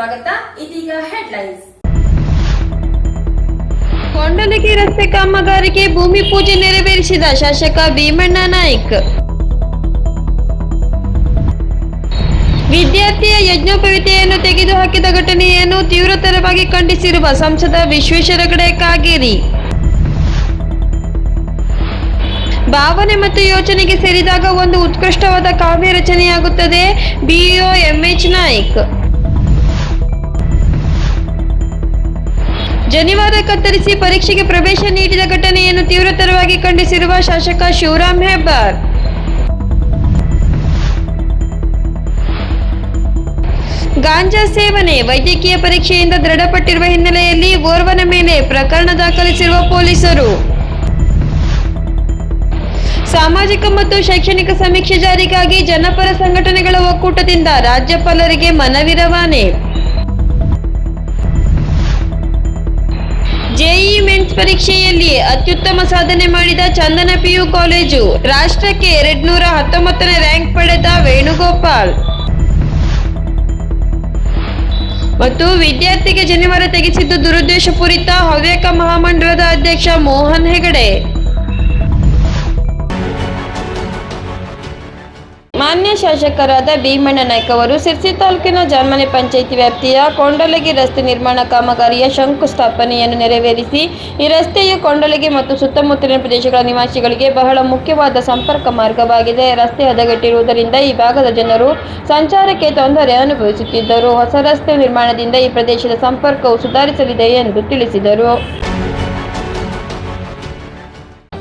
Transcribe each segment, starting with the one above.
ಸ್ವಾಗತ. ಇದೀಗ ಹೆಡ್ಲೈನ್ಸ್ ಕೊಂಡಲಗಿ ರಸ್ತೆ ಕಾಮಗಾರಿಗೆ ಭೂಮಿ ಪೂಜೆ ನೆರವೇರಿಸಿದ ಶಾಸಕ ಭೀಮಣ್ಣ ನಾಯ್ಕ್. ವಿದ್ಯಾರ್ಥಿಯ ಯಜ್ಞೋಪವಿತೆಯನ್ನು ತೆಗೆದುಹಾಕಿದ ಘಟನೆಯನ್ನು ತೀವ್ರತರವಾಗಿ ಖಂಡಿಸಿರುವ ಸಂಸದ ವಿಶ್ವೇಶ್ವರ ಗಡೆ ಕಾಗೇರಿ. ಭಾವನೆ ಮತ್ತು ಯೋಚನೆಗೆ ಸೇರಿದಾಗ ಒಂದು ಉತ್ಕೃಷ್ಟವಾದ ಕಾವ್ಯ ರಚನೆಯಾಗುತ್ತದೆ. BEO MH Naik. ಜನಿವಾರ ಕತ್ತರಿಸಿ ಪರೀಕ್ಷೆಗೆ ಪ್ರವೇಶ ನೀಡಿದ ಘಟನೆಯನ್ನು ತೀವ್ರತರವಾಗಿ ಖಂಡಿಸಿರುವ ಶಾಸಕ ಶಿವರಾಮ್ ಹೆಬ್ಬಾರ್. ಗಾಂಜಾ ಸೇವನೆ ವೈದ್ಯಕೀಯ ಪರೀಕ್ಷೆಯಿಂದ ದೃಢಪಟ್ಟಿರುವ ಹಿನ್ನೆಲೆಯಲ್ಲಿ ಓರ್ವನ ಮೇಲೆ ಪ್ರಕರಣ ದಾಖಲಿಸಿರುವ ಪೊಲೀಸರು. ಸಾಮಾಜಿಕ ಮತ್ತು ಶೈಕ್ಷಣಿಕ ಸಮೀಕ್ಷೆ ಜಾರಿಗಾಗಿ ಜನಪರ ಸಂಘಟನೆಗಳ ಒಕ್ಕೂಟದಿಂದ ರಾಜ್ಯಪಾಲರಿಗೆ ಮನವಿ ರವಾನೆ. ಜೆಇ ಮೆನ್ಸ್ ಪರೀಕ್ಷೆಯಲ್ಲಿ ಅತ್ಯುತ್ತಮ ಸಾಧನೆ ಮಾಡಿದ ಚಂದನ ಪಿಯು ಕಾಲೇಜು. ರಾಷ್ಟ್ರಕ್ಕೆ ಎರಡ್ನೂರ ಹತ್ತೊಂಬತ್ತನೇ ರ್ಯಾಂಕ್ ಪಡೆದ ವೇಣುಗೋಪಾಲ್. ಮತ್ತು ವಿದ್ಯಾರ್ಥಿಗೆ ಜನಿವಾರ ತೆಗೆಸಿದ್ದು ದುರುದ್ದೇಶಪೂರಿತ ಹವ್ಯಕ ಮಹಾಮಂಡಲದ ಅಧ್ಯಕ್ಷ ಮೋಹನ್ ಹೆಗಡೆ. ಮಾನ್ಯ ಶಾಸಕರಾದ ಭೀಮಣ್ಣ ನಾಯ್ಕ ಅವರು ಸಿರ್ಸಿ ತಾಲೂಕಿನ ಜಾನ್ಮನೆ ಪಂಚಾಯಿತಿ ವ್ಯಾಪ್ತಿಯ ಕೊಂಡಲಗಿ ರಸ್ತೆ ನಿರ್ಮಾಣ ಕಾಮಗಾರಿಯ ಶಂಕುಸ್ಥಾಪನೆಯನ್ನು ನೆರವೇರಿಸಿ, ಈ ರಸ್ತೆಯು ಕೊಂಡಲಗಿ ಮತ್ತು ಸುತ್ತಮುತ್ತಲಿನ ಪ್ರದೇಶಗಳ ನಿವಾಸಿಗಳಿಗೆ ಬಹಳ ಮುಖ್ಯವಾದ ಸಂಪರ್ಕ ಮಾರ್ಗವಾಗಿದೆ. ರಸ್ತೆ ಹದಗೆಟ್ಟಿರುವುದರಿಂದ ಈ ಭಾಗದ ಜನರು ಸಂಚಾರಕ್ಕೆ ತೊಂದರೆ ಅನುಭವಿಸುತ್ತಿದ್ದರು. ಹೊಸ ರಸ್ತೆ ನಿರ್ಮಾಣದಿಂದ ಈ ಪ್ರದೇಶದ ಸಂಪರ್ಕವು ಸುಧಾರಿಸಲಿದೆ ಎಂದು ತಿಳಿಸಿದರು.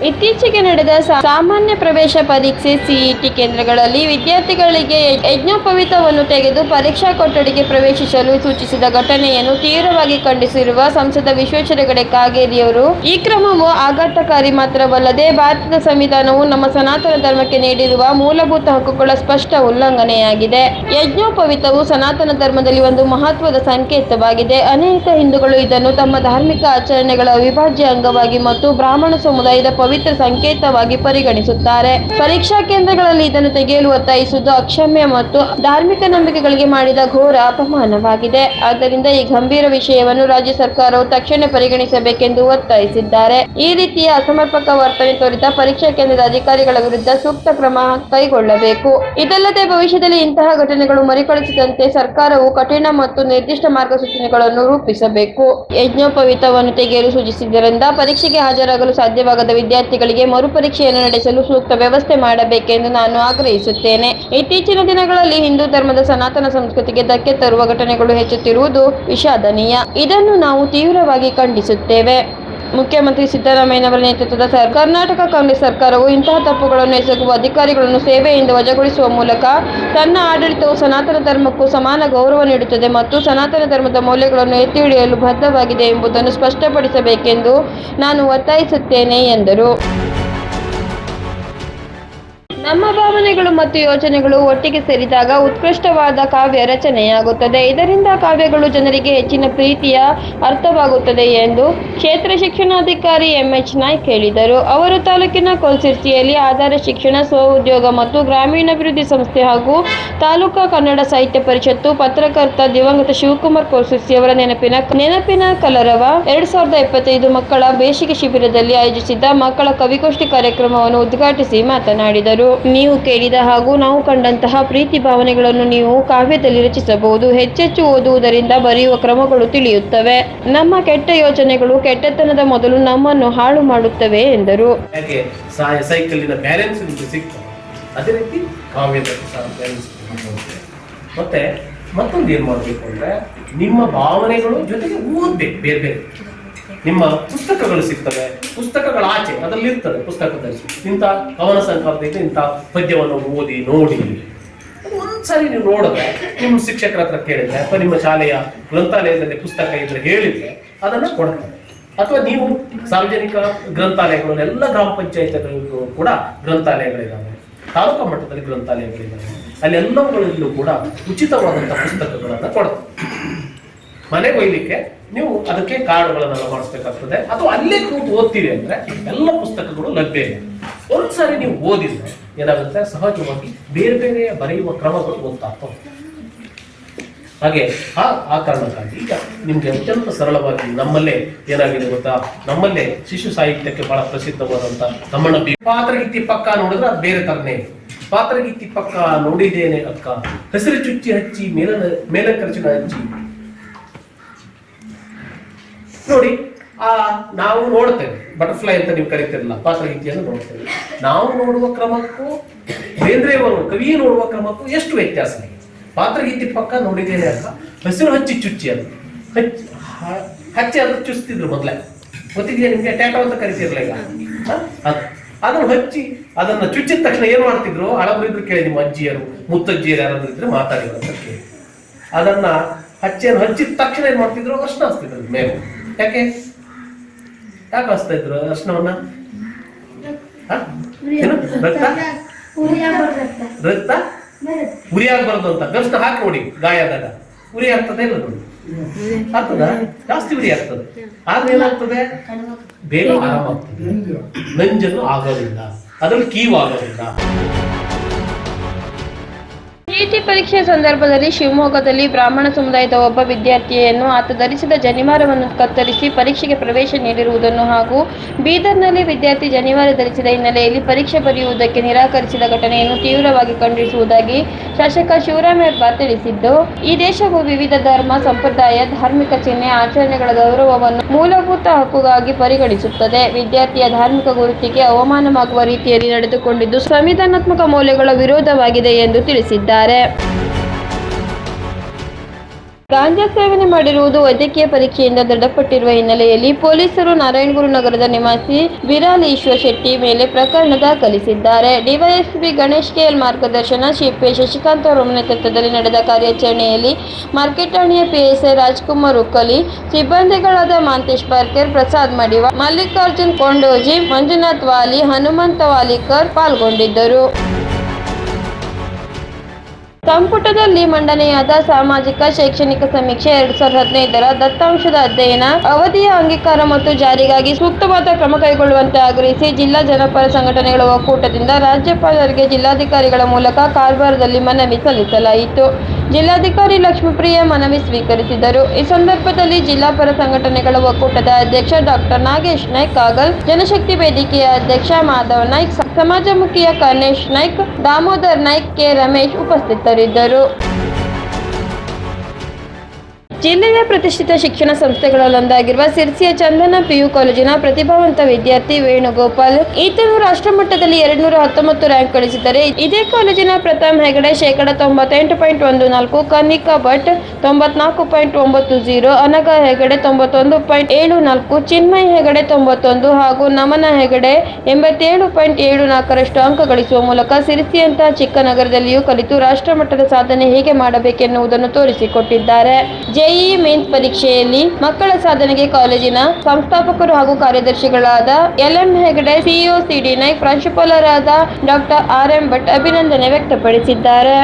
ಇತ್ತೀಚೆಗೆ ನಡೆದ ಸಾಮಾನ್ಯ ಪ್ರವೇಶ ಪರೀಕ್ಷೆ ಸಿಇಟಿ ಕೇಂದ್ರಗಳಲ್ಲಿ ವಿದ್ಯಾರ್ಥಿಗಳಿಗೆ ಯಜ್ಞೋಪವಿತವನ್ನು ತೆಗೆದು ಪರೀಕ್ಷಾ ಕೊಠಡಿಗೆ ಪ್ರವೇಶಿಸಲು ಸೂಚಿಸಿದ ಘಟನೆಯನ್ನು ತೀವ್ರವಾಗಿ ಖಂಡಿಸಿರುವ ಸಂಸದ ವಿಶ್ವೇಶ್ವರ ಹೆಗಡೆ ಕಾಗೇರಿಯವರು, ಈ ಕ್ರಮವು ಆಘಾತಕಾರಿ ಮಾತ್ರವಲ್ಲದೆ ಭಾರತದ ಸಂವಿಧಾನವು ನಮ್ಮ ಸನಾತನ ಧರ್ಮಕ್ಕೆ ನೀಡಿರುವ ಮೂಲಭೂತ ಹಕ್ಕುಗಳ ಸ್ಪಷ್ಟ ಉಲ್ಲಂಘನೆಯಾಗಿದೆ. ಯಜ್ಞೋಪವಿತವು ಸನಾತನ ಧರ್ಮದಲ್ಲಿ ಒಂದು ಮಹತ್ವದ ಸಂಕೇತವಾಗಿದೆ. ಅನೇಕ ಹಿಂದೂಗಳು ಇದನ್ನು ತಮ್ಮ ಧಾರ್ಮಿಕ ಆಚರಣೆಗಳ ಅವಿಭಾಜ್ಯ ಅಂಗವಾಗಿ ಮತ್ತು ಬ್ರಾಹ್ಮಣ ಸಮುದಾಯದ ಪವಿತ್ರ ಸಂಕೇತವಾಗಿ ಪರಿಗಣಿಸುತ್ತಾರೆ. ಪರೀಕ್ಷಾ ಕೇಂದ್ರಗಳಲ್ಲಿ ಇದನ್ನು ತೆಗೆಯಲು ಒತ್ತಾಯಿಸುವುದು ಅಕ್ಷಮ್ಯ ಮತ್ತು ಧಾರ್ಮಿಕ ನಂಬಿಕೆಗಳಿಗೆ ಮಾಡಿದ ಘೋರ ಅಪಮಾನವಾಗಿದೆ. ಆದ್ದರಿಂದ ಈ ಗಂಭೀರ ವಿಷಯವನ್ನು ರಾಜ್ಯ ಸರ್ಕಾರವು ತಕ್ಷಣ ಪರಿಗಣಿಸಬೇಕೆಂದು ಒತ್ತಾಯಿಸಿದ್ದಾರೆ. ಈ ರೀತಿಯ ಅಸಮರ್ಪಕ ವರ್ತನೆ ತೋರಿದ ಪರೀಕ್ಷಾ ಕೇಂದ್ರದ ಅಧಿಕಾರಿಗಳ ವಿರುದ್ಧ ಸೂಕ್ತ ಕ್ರಮ ಕೈಗೊಳ್ಳಬೇಕು. ಇದಲ್ಲದೆ ಭವಿಷ್ಯದಲ್ಲಿ ಇಂತಹ ಘಟನೆಗಳು ಮರುಕಳಿಸದಂತೆ ಸರ್ಕಾರವು ಕಠಿಣ ಮತ್ತು ನಿರ್ದಿಷ್ಟ ಮಾರ್ಗಸೂಚನೆಗಳನ್ನು ರೂಪಿಸಬೇಕು. ಯಜ್ಞೋಪವಿತವನ್ನು ತೆಗೆಯಲು ಸೂಚಿಸಿದ್ದರಿಂದ ಪರೀಕ್ಷೆಗೆ ಹಾಜರಾಗಲು ಸಾಧ್ಯವಾಗದ ವಿದ್ಯಾರ್ಥಿಗಳಿಗೆ ಮರುಪರೀಕ್ಷೆಯನ್ನು ನಡೆಸಲು ಸೂಕ್ತ ವ್ಯವಸ್ಥೆ ಮಾಡಬೇಕೆಂದು ನಾನು ಆಗ್ರಹಿಸುತ್ತೇನೆ. ಇತ್ತೀಚಿನ ದಿನಗಳಲ್ಲಿ ಹಿಂದೂ ಧರ್ಮದ ಸನಾತನ ಸಂಸ್ಕೃತಿಗೆ ಧಕ್ಕೆ ತರುವ ಘಟನೆಗಳು ಹೆಚ್ಚುತ್ತಿರುವುದು ವಿಷಾದನೀಯ. ಇದನ್ನು ನಾವು ತೀವ್ರವಾಗಿ ಖಂಡಿಸುತ್ತೇವೆ. ಮುಖ್ಯಮಂತ್ರಿ ಸಿದ್ದರಾಮಯ್ಯನವರ ನೇತೃತ್ವದ ಕರ್ನಾಟಕ ಕಾಂಗ್ರೆಸ್ ಸರ್ಕಾರವು ಇಂತಹ ತಪ್ಪುಗಳನ್ನು ಎಸಗುವ ಅಧಿಕಾರಿಗಳನ್ನು ಸೇವೆಯಿಂದ ವಜಾಗೊಳಿಸುವ ಮೂಲಕ ತನ್ನ ಆಡಳಿತವು ಸನಾತನ ಧರ್ಮಕ್ಕೂ ಸಮಾನ ಗೌರವ ನೀಡುತ್ತದೆ ಮತ್ತು ಸನಾತನ ಧರ್ಮದ ಮೌಲ್ಯಗಳನ್ನು ಎತ್ತಿ ಹಿಡಿಯಲು ಬದ್ಧವಾಗಿದೆ ಎಂಬುದನ್ನು ಸ್ಪಷ್ಟಪಡಿಸಬೇಕೆಂದು ನಾನು ಒತ್ತಾಯಿಸುತ್ತೇನೆ ಎಂದರು. ನಮ್ಮ ಭಾವನೆಗಳು ಮತ್ತು ಯೋಚನೆಗಳು ಒಟ್ಟಿಗೆ ಸೇರಿದಾಗ ಉತ್ಕೃಷ್ಟವಾದ ಕಾವ್ಯ ರಚನೆಯಾಗುತ್ತದೆ. ಇದರಿಂದ ಕಾವ್ಯಗಳು ಜನರಿಗೆ ಹೆಚ್ಚಿನ ಪ್ರೀತಿಯ ಅರ್ಥವಾಗುತ್ತದೆ ಎಂದು ಕ್ಷೇತ್ರ ಶಿಕ್ಷಣಾಧಿಕಾರಿ ಎಂಎಚ್ ನಾಯ್ಕ್ ಹೇಳಿದರು. ಅವರು ತಾಲೂಕಿನ ಕೊಲ್ಸಿರ್ಸಿಯಲ್ಲಿ ಆಧಾರ ಶಿಕ್ಷಣ ಸ್ವಉದ್ಯೋಗ ಮತ್ತು ಗ್ರಾಮೀಣಾಭಿವೃದ್ಧಿ ಸಂಸ್ಥೆ ಹಾಗೂ ತಾಲೂಕಾ ಕನ್ನಡ ಸಾಹಿತ್ಯ ಪರಿಷತ್ತು ಪತ್ರಕರ್ತ ದಿವಂಗತ ಶಿವಕುಮಾರ್ ಕೊಲ್ಸಿರ್ಸಿ ಅವರ ನೆನಪಿನ ನೆನಪಿನ ಕಲರವ ಎರಡ್ ಸಾವಿರದ ಇಪ್ಪತ್ತೈದು ಮಕ್ಕಳ ಬೇಸಿಗೆ ಶಿಬಿರದಲ್ಲಿ ಆಯೋಜಿಸಿದ್ದ ಮಕ್ಕಳ ಕವಿಗೋಷ್ಠಿ ಕಾರ್ಯಕ್ರಮವನ್ನು ಉದ್ಘಾಟಿಸಿ ಮಾತನಾಡಿದರು. ನೀವು ಕೇಳಿದ ಹಾಗೂ ನಾವು ಕಂಡಂತಹ ಪ್ರೀತಿ ಭಾವನೆಗಳನ್ನು ನೀವು ಕಾವ್ಯದಲ್ಲಿ ರಚಿಸಬಹುದು. ಹೆಚ್ಚೆಚ್ಚು ಓದುವುದರಿಂದ ಬರೆಯುವ ಕ್ರಮಗಳು ತಿಳಿಯುತ್ತವೆ. ನಮ್ಮ ಕೆಟ್ಟ ಯೋಚನೆಗಳು ಕೆಟ್ಟತನದ ಮೊದಲು ನಮ್ಮನ್ನು ಹಾಳು ಮಾಡುತ್ತವೆ, ಎಂದರು. ಬ್ಯಾಲೆನ್ಸ್ ಅದೇ ರೀತಿ ಮತ್ತೆ ಮತ್ತೊಂದು ಏನ್ ಮಾಡಬೇಕು ಅಂದ್ರೆ ನಿಮ್ಮ ಭಾವನೆಗಳು ಜೊತೆಗೆ ಓದ್ಬೇಕು ಬೇರೆ ಬೇರೆ ನಿಮ್ಮ ಪುಸ್ತಕಗಳು ಸಿಗ್ತವೆ. ಪುಸ್ತಕಗಳ ಆಚೆ ಅದರಲ್ಲಿ ಇರ್ತದೆ ಪುಸ್ತಕದಲ್ಲಿ. ಇಂಥ ಕವನ ಸಂಕಲ್ಪದಿಂದ ಇಂಥ ಪದ್ಯವನ್ನು ಓದಿ, ನೋಡಿ. ಒಂದ್ಸರಿ ನೀವು ನೋಡಿದ್ರೆ, ನಿಮ್ಮ ಶಿಕ್ಷಕರ ಹತ್ರ ಕೇಳಿದ್ರೆ ಅಥವಾ ನಿಮ್ಮ ಶಾಲೆಯ ಗ್ರಂಥಾಲಯದಲ್ಲಿ ಪುಸ್ತಕ ಇದ್ರೆ ಹೇಳಿದ್ರೆ ಅದನ್ನ ಕೊಡ್ತಾರೆ. ಅಥವಾ ನೀವು ಸಾರ್ವಜನಿಕ ಗ್ರಂಥಾಲಯಗಳು ಎಲ್ಲ ಗ್ರಾಮ ಪಂಚಾಯತ್ಗಳಿಗೂ ಕೂಡ ಗ್ರಂಥಾಲಯಗಳಿದ್ದಾವೆ ತಾಲೂಕು ಮಟ್ಟದಲ್ಲಿ ಗ್ರಂಥಾಲಯಗಳಿದ್ದಾವೆ ಅಲ್ಲಿ ಎಲ್ಲವುಗಳಲ್ಲೂ ಕೂಡ ಉಚಿತವಾದಂತಹ ಪುಸ್ತಕಗಳನ್ನು ಕೊಡ್ತಾರೆ. ಮನೆಗೆ ಒಯ್ಲಿಕ್ಕೆ ನೀವು ಅದಕ್ಕೆ ಕಾರ್ಡ್ಗಳನ್ನೆಲ್ಲ ಮಾಡಿಸ್ಬೇಕಾಗ್ತದೆ. ಅಥವಾ ಅಲ್ಲೇ ಕೂತು ಓದ್ತೀರಿ ಅಂದ್ರೆ ಎಲ್ಲ ಪುಸ್ತಕಗಳು ಲಭ್ಯ ಇದೆ ಒಂದ್ಸಾರಿ ನೀವು ಓದಿದ್ರೆ ಏನಾಗುತ್ತೆ? ಸಹಜವಾಗಿ ಬೇರೆ ಬೇರೆ ಬರೆಯುವ ಕ್ರಮಗಳು ಗೊತ್ತಾಗ್ತವೆ. ಹಾಗೆ ಆ ಆ ಕಾರಣಕ್ಕಾಗಿ ಈಗ ನಿಮ್ಗೆ ಅತ್ಯಂತ ಸರಳವಾಗಿ ನಮ್ಮಲ್ಲೇ ಏನಾಗಿದೆ ಗೊತ್ತಾ? ನಮ್ಮಲ್ಲೇ ಶಿಶು ಸಾಹಿತ್ಯಕ್ಕೆ ಬಹಳ ಪ್ರಸಿದ್ಧವಾದಂತ ನಮ್ಮಣ್ಣ ಬಿ. ಪಾತ್ರಗೀತಿ ಪಕ್ಕ ನೋಡಿದ್ರೆ ಅದು ಬೇರೆ ತರನೇ ಪಾತ್ರಗಿತ್ತಿ ಪಾತ್ರಗೀತಿ ಪಕ್ಕ ನೋಡಿದ್ದೇನೆ ಅಕ್ಕ. ಹೆಸರು ಚುಚ್ಚಿ ಹಚ್ಚಿ ಮೇಲ ಮೇಲ ಖರ್ಚಿನ ಹಚ್ಚಿ. ನೋಡಿ, ಆ, ನಾವು ನೋಡ್ತೇವೆ. ಬಟರ್ಫ್ಲೈ ಅಂತ ನೀವು ಕರಿತಿರಲ್ಲ, ಪಾತ್ರಗೀತಿಯನ್ನು ನೋಡ್ತೇವೆ. ನಾವು ನೋಡುವ ಕ್ರಮಕ್ಕೂ ಬೇಂದ್ರೆಯವರು ಕವಿ ನೋಡುವ ಕ್ರಮಕ್ಕೂ ಎಷ್ಟು ವ್ಯತ್ಯಾಸ ಇದೆ. ಪಾತ್ರಗೀತಿ ಪಕ್ಕ ನೋಡಿದ್ದೇನೆ ಅಂತ ಹಸಿರು ಹಚ್ಚಿ ಚುಚ್ಚಿ ಅದು ಹಚ್ಚಿ ಹಚ್ಚಿ ಅದು ಚುಚ್ತಿದ್ರು ಮೊದಲೇ. ಗೊತ್ತಿದೆಯಾ ನಿಮಗೆ ಟ್ಯಾಟೋ ಅಂತ ಕರಿತಿರಲ್ಲ ಈಗ? ಅದು. ಅದನ್ನು ಹಚ್ಚಿ, ಅದನ್ನು ಚುಚ್ಚಿದ ತಕ್ಷಣ ಏನು ಮಾಡ್ತಿದ್ರು? ಹಳಬರಿದ್ರು ಕೇಳಿ ನಿಮ್ಮ ಅಜ್ಜಿಯರು, ಮುತ್ತಜ್ಜಿಯರು ಯಾರಾದ್ರೂ ಇದ್ರೆ ಮಾತಾಡಿದ್ರು ಅಂತ ಕೇಳಿ. ಅದನ್ನ ಹಚ್ಚಿಯನ್ನು ಹಚ್ಚಿದ ತಕ್ಷಣ ಏನು ಮಾಡ್ತಿದ್ರು? ಅರ್ಶನ ಹಾಸ್ತಿದ್ರು ಮೇಲೆ ಯಾಕೆ? ಯಾಕೆ ಹಸ್ತಾ ಇದ್ರು? ಅರ್ಶನವನ್ನ? ರಕ್ತ? ಉರಿ ಆಗ್ಬಾರ್ದು ಅಂತ. ಗರಿಷ್ಠ ಹಾಕಿ ನೋಡಿ, ಗಾಯ ಆದಾಗ. ಉರಿ ಆಗ್ತದೆ ಇಲ್ಲ ನೋಡಿ? ಆಗ್ತದ? ಜಾಸ್ತಿ ಉರಿ ಆಗ್ತದೆ. ಆದ್ರೆ ಏನಾಗ್ತದೆ? ಬೇಗ ಆರಾಮಾಗ್ತದೆ. ನಂಜನ್ನು ಆಗೋದಿಲ್ಲ. ಅದ್ರಲ್ಲಿ ಕೀವು ಆಗೋದಿಲ್ಲ ಸಿಇಟಿ ಪರೀಕ್ಷೆ ಸಂದರ್ಭದಲ್ಲಿ ಶಿವಮೊಗ್ಗದಲ್ಲಿ ಬ್ರಾಹ್ಮಣ ಸಮುದಾಯದ ಒಬ್ಬ ವಿದ್ಯಾರ್ಥಿಯನ್ನು ಆತ ಧರಿಸಿದ ಜನಿವಾರವನ್ನು ಕತ್ತರಿಸಿ ಪರೀಕ್ಷೆಗೆ ಪ್ರವೇಶ ನೀಡಿರುವುದನ್ನು ಹಾಗೂ ಬೀದರ್ನಲ್ಲಿ ವಿದ್ಯಾರ್ಥಿ ಜನಿವಾರ ಧರಿಸಿದ ಹಿನ್ನೆಲೆಯಲ್ಲಿ ಪರೀಕ್ಷೆ ಬರೆಯುವುದಕ್ಕೆ ನಿರಾಕರಿಸಿದ ಘಟನೆಯನ್ನು ತೀವ್ರವಾಗಿ ಖಂಡಿಸುವುದಾಗಿ ಶಾಸಕ ಶಿವರಾಮ್ ಹೆಬ್ಬಾರ್ ತಿಳಿಸಿದ್ದು, ಈ ದೇಶವು ವಿವಿಧ ಧರ್ಮ, ಸಂಪ್ರದಾಯ, ಧಾರ್ಮಿಕ ಚಿಹ್ನೆ, ಆಚರಣೆಗಳ ಗೌರವವನ್ನು ಮೂಲಭೂತ ಹಕ್ಕುಗಾಗಿ ಪರಿಗಣಿಸುತ್ತದೆ. ವಿದ್ಯಾರ್ಥಿಯ ಧಾರ್ಮಿಕ ಗುರುತಿಗೆ ಅವಮಾನವಾಗುವ ರೀತಿಯಲ್ಲಿ ನಡೆದುಕೊಂಡಿದ್ದು, ಸಂವಿಧಾನಾತ್ಮಕ ಮೌಲ್ಯಗಳ ವಿರೋಧವಾಗಿದೆ ಎಂದು ತಿಳಿಸಿದ್ದಾರೆ. ಗಾಂಜಾ ಸೇವನೆ ಮಾಡಿರುವುದು ವೈದ್ಯಕೀಯ ಪರೀಕ್ಷೆಯಿಂದ ದೃಢಪಟ್ಟಿರುವ ಹಿನ್ನೆಲೆಯಲ್ಲಿ ಪೊಲೀಸರು ನಾರಾಯಣಗುರು ನಗರದ ನಿವಾಸಿ ವಿರಾಲ್ ಈಶ್ವರ್ ಶೆಟ್ಟಿ ಮೇಲೆ ಪ್ರಕರಣ ದಾಖಲಿಸಿದ್ದಾರೆ. ಡಿವೈಎಸ್ಪಿ ಗಣೇಶ್ ಕೆಎಲ್ ಮಾರ್ಗದರ್ಶನ ಶಿಪೆ ಶಶಿಕಾಂತ್ ಅವರ ನೇತೃತ್ವದಲ್ಲಿ ನಡೆದ ಕಾರ್ಯಾಚರಣೆಯಲ್ಲಿ ಮಾರ್ಕೆಟ್ ಠಾಣೆಯ ಪಿಎಸ್ಐ ರಾಜ್ಕುಮಾರ್ ಉಕ್ಕಲಿ, ಸಿಬ್ಬಂದಿಗಳಾದ ಮಾಂತೇಶ್ ಪಾರ್ಕರ್ ಪ್ರಸಾದ್ ಮಡಿವ, ಮಲ್ಲಿಕಾರ್ಜುನ್ ಕೊಂಡೋಜಿ, ಮಂಜುನಾಥ್ ವಾಲಿ, ಹನುಮಂತ ವಾಲಿಕರ್ ಪಾಲ್ಗೊಂಡಿದ್ದರು. ಸಂಪುಟದಲ್ಲಿ ಮಂಡನೆಯಾದ ಸಾಮಾಜಿಕ ಶೈಕ್ಷಣಿಕ ಸಮೀಕ್ಷೆ ಎರಡ್ ಸಾವಿರದ ಹದಿನೈದರ ದತ್ತಾಂಶದ ಅಧ್ಯಯನ, ಅವಧಿಯ ಅಂಗೀಕಾರ ಮತ್ತು ಜಾರಿಗಾಗಿ ಸೂಕ್ತವಾದ ಕ್ರಮ ಕೈಗೊಳ್ಳುವಂತೆ ಆಗ್ರಹಿಸಿ ಜಿಲ್ಲಾ ಜನಪರ ಸಂಘಟನೆಗಳ ಒಕ್ಕೂಟದಿಂದ ರಾಜ್ಯಪಾಲರಿಗೆ ಜಿಲ್ಲಾಧಿಕಾರಿಗಳ ಮೂಲಕ ಕಾರವಾರದಲ್ಲಿ ಮನವಿ ಸಲ್ಲಿಸಲಾಯಿತು. ಜಿಲ್ಲಾಧಿಕಾರಿ ಲಕ್ಷ್ಮೀಪ್ರಿಯ ಮನವಿ ಸ್ವೀಕರಿಸಿದರು. ಈ ಸಂದರ್ಭದಲ್ಲಿ ಜಿಲ್ಲಾ ಪರ ಸಂಘಟನೆಗಳ ಒಕ್ಕೂಟದ ಅಧ್ಯಕ್ಷ ಡಾಕ್ಟರ್ ನಾಗೇಶ್ ನಾಯ್ಕ್ ಕಾಗಲ್, ಜನಶಕ್ತಿ ವೇದಿಕೆಯ ಅಧ್ಯಕ್ಷ ಮಾಧವ್ ನಾಯ್ಕ್, ಸಮಾಜಮುಖಿಯ ಕರ್ಣೇಶ್ ನಾಯ್ಕ್, ದಾಮೋದರ್ ನಾಯ್ಕ್ ಕೆ. ರಮೇಶ್ ಉಪಸ್ಥಿತರಿದ್ದರು. ಜಿಲ್ಲೆಯ ಪ್ರತಿಷ್ಠಿತ ಶಿಕ್ಷಣ ಸಂಸ್ಥೆಗಳಲ್ಲೊಂದಾಗಿರುವ ಸಿರ್ಸಿಯ ಚಂದನ ಪಿಯು ಕಾಲೇಜಿನ ಪ್ರತಿಭಾವಂತ ವಿದ್ಯಾರ್ಥಿ ವೇಣುಗೋಪಾಲ್. ಈತನು ರಾಷ್ಟ್ರಮಟ್ಟದಲ್ಲಿ ಎರಡ್ನೂರ ಹತ್ತೊಂಬತ್ತು ರ್ಯಾಂಕ್ ಗಳಿಸಿದ್ದಾರೆ ಇದೇ ಕಾಲೇಜಿನ ಪ್ರಥಮ್ ಹೆಗಡೆ ಶೇಕಡ ತೊಂಬತ್ತೆಂಟು ಪಾಯಿಂಟ್ ಒಂದು ನಾಲ್ಕು ಕನಿಕಾ ಭಟ್ ತೊಂಬತ್ನಾಲ್ಕು ಪಾಯಿಂಟ್ ಒಂಬತ್ತು ಜೀರೋ ಅನಗ ಹೆಗಡೆ ತೊಂಬತ್ತೊಂದು ಪಾಯಿಂಟ್ ಏಳು ನಾಲ್ಕು, ಚಿನ್ಮಯ್ ಹೆಗಡೆ ತೊಂಬತ್ತೊಂದು ಹಾಗೂ ನಮನ ಹೆಗಡೆ ಎಂಬತ್ತೇಳು ಪಾಯಿಂಟ್ ಏಳು ನಾಲ್ಕರಷ್ಟು ಅಂಕ ಗಳಿಸುವ ಮೂಲಕ ಸಿರಿಸಿಯಂತಹ ಚಿಕ್ಕ ನಗರದಲ್ಲಿಯೂ ಕಲಿತು ರಾಷ್ಟ್ರಮಟ್ಟದ ಸಾಧನೆ ಹೇಗೆ ಮಾಡಬೇಕೆನ್ನುವುದನ್ನು ತೋರಿಸಿಕೊಟ್ಟಿದ್ದಾರೆ. ಜೆಇಇ ಮೇನ್ ಪರೀಕ್ಷೆಯಲ್ಲಿ ಮಕ್ಕಳ ಸಾಧನೆಗೆ ಕಾಲೇಜಿನ ಸಂಸ್ಥಾಪಕರು ಹಾಗೂ ಕಾರ್ಯದರ್ಶಿಗಳಾದ L M Hegde CEO CD Naik, ಪ್ರಾಂಶುಪಾಲರಾದ ಡಾಕ್ಟರ್ ಆರ್ ಎಂ ಭಟ್ ಅಭಿನಂದನೆ ವ್ಯಕ್ತಪಡಿಸಿದ್ದಾರೆ.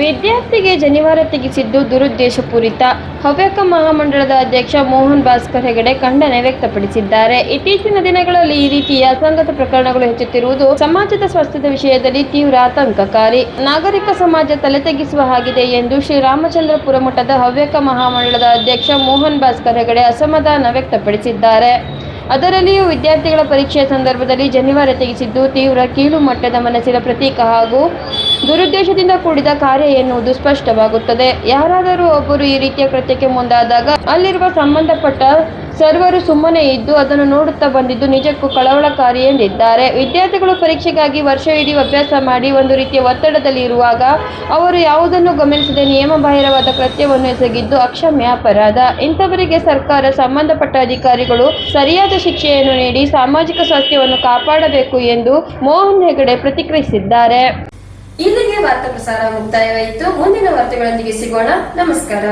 ವಿದ್ಯಾರ್ಥಿಗೆ ಜನಿವಾರ ತೆಗೆಸಿದ್ದು ದುರುದ್ದೇಶಪೂರಿತ ಹವ್ಯಕ ಮಹಾಮಂಡಳದ ಅಧ್ಯಕ್ಷ ಮೋಹನ್ ಭಾಸ್ಕರ್ ಹೆಗಡೆ ಖಂಡನೆ ವ್ಯಕ್ತಪಡಿಸಿದ್ದಾರೆ. ಇತ್ತೀಚಿನ ದಿನಗಳಲ್ಲಿ ಈ ರೀತಿಯ ಅಸಂಗತ ಪ್ರಕರಣಗಳು ಹೆಚ್ಚುತ್ತಿರುವುದು ಸಮಾಜದ ಸ್ವಾಸ್ಥ್ಯದ ವಿಷಯದಲ್ಲಿ ತೀವ್ರ ಆತಂಕಕಾರಿ. ನಾಗರಿಕ ಸಮಾಜ ತಲೆತೆಗ್ಗಿಸುವ ಹಾಗಿದೆ ಎಂದು ಶ್ರೀರಾಮಚಂದ್ರಪುರ ಮಠದ ಹವ್ಯಕ ಮಹಾಮಂಡಳದ ಅಧ್ಯಕ್ಷ ಮೋಹನ್ ಭಾಸ್ಕರ್ ಹೆಗಡೆ ಅಸಮಾಧಾನ ವ್ಯಕ್ತಪಡಿಸಿದ್ದಾರೆ. ಅದರಲ್ಲಿಯೂ ವಿದ್ಯಾರ್ಥಿಗಳ ಪರೀಕ್ಷೆಯ ಸಂದರ್ಭದಲ್ಲಿ ಜನಿವಾರ ತೆಗೆಸಿದ್ದು ತೀವ್ರ ಕೀಳು ಮಟ್ಟದ ಮನಸ್ಸಿನ ಪ್ರತೀಕ ಹಾಗೂ ದುರುದ್ದೇಶದಿಂದ ಕೂಡಿದ ಕಾರ್ಯ ಎನ್ನುವುದು ಸ್ಪಷ್ಟವಾಗುತ್ತದೆ. ಯಾರಾದರೂ ಒಬ್ಬರು ಈ ರೀತಿಯ ಕೃತ್ಯಕ್ಕೆ ಮುಂದಾದಾಗ ಅಲ್ಲಿರುವ ಸಂಬಂಧಪಟ್ಟ ಸರ್ವರು ಸುಮ್ಮನೆ ಇದ್ದು ಅದನ್ನು ನೋಡುತ್ತಾ ಬಂದಿದ್ದು ನಿಜಕ್ಕೂ ಕಳವಳಕಾರಿ ಎಂದಿದ್ದಾರೆ. ವಿದ್ಯಾರ್ಥಿಗಳು ಪರೀಕ್ಷೆಗಾಗಿ ವರ್ಷ ಇಡೀ ಅಭ್ಯಾಸ ಮಾಡಿ ಒಂದು ರೀತಿಯ ಒತ್ತಡದಲ್ಲಿ ಇರುವಾಗ ಅವರು ಯಾವುದನ್ನು ಗಮನಿಸದೆ ನಿಯಮಬಾಹಿರವಾದ ಕೃತ್ಯವನ್ನು ಎಸಗಿದ್ದು ಅಕ್ಷಮ್ಯ ಅಪರಾಧ. ಇಂಥವರಿಗೆ ಸರ್ಕಾರ ಸಂಬಂಧಪಟ್ಟ ಅಧಿಕಾರಿಗಳು ಸರಿಯಾದ ಶಿಕ್ಷೆಯನ್ನು ನೀಡಿ ಸಾಮಾಜಿಕ ಸ್ವಾಸ್ಥ್ಯವನ್ನು ಕಾಪಾಡಬೇಕು ಎಂದು ಮೋಹನ್ ಹೆಗಡೆ ಪ್ರತಿಕ್ರಿಯಿಸಿದ್ದಾರೆ. ಇಲ್ಲಿಗೆ ವಾರ್ತಾ ಪ್ರಸಾರ ಮುಕ್ತಾಯವಾಯಿತು. ಮುಂದಿನ ವಾರ್ತೆಗಳೊಂದಿಗೆ ಸಿಗೋಣ. ನಮಸ್ಕಾರ.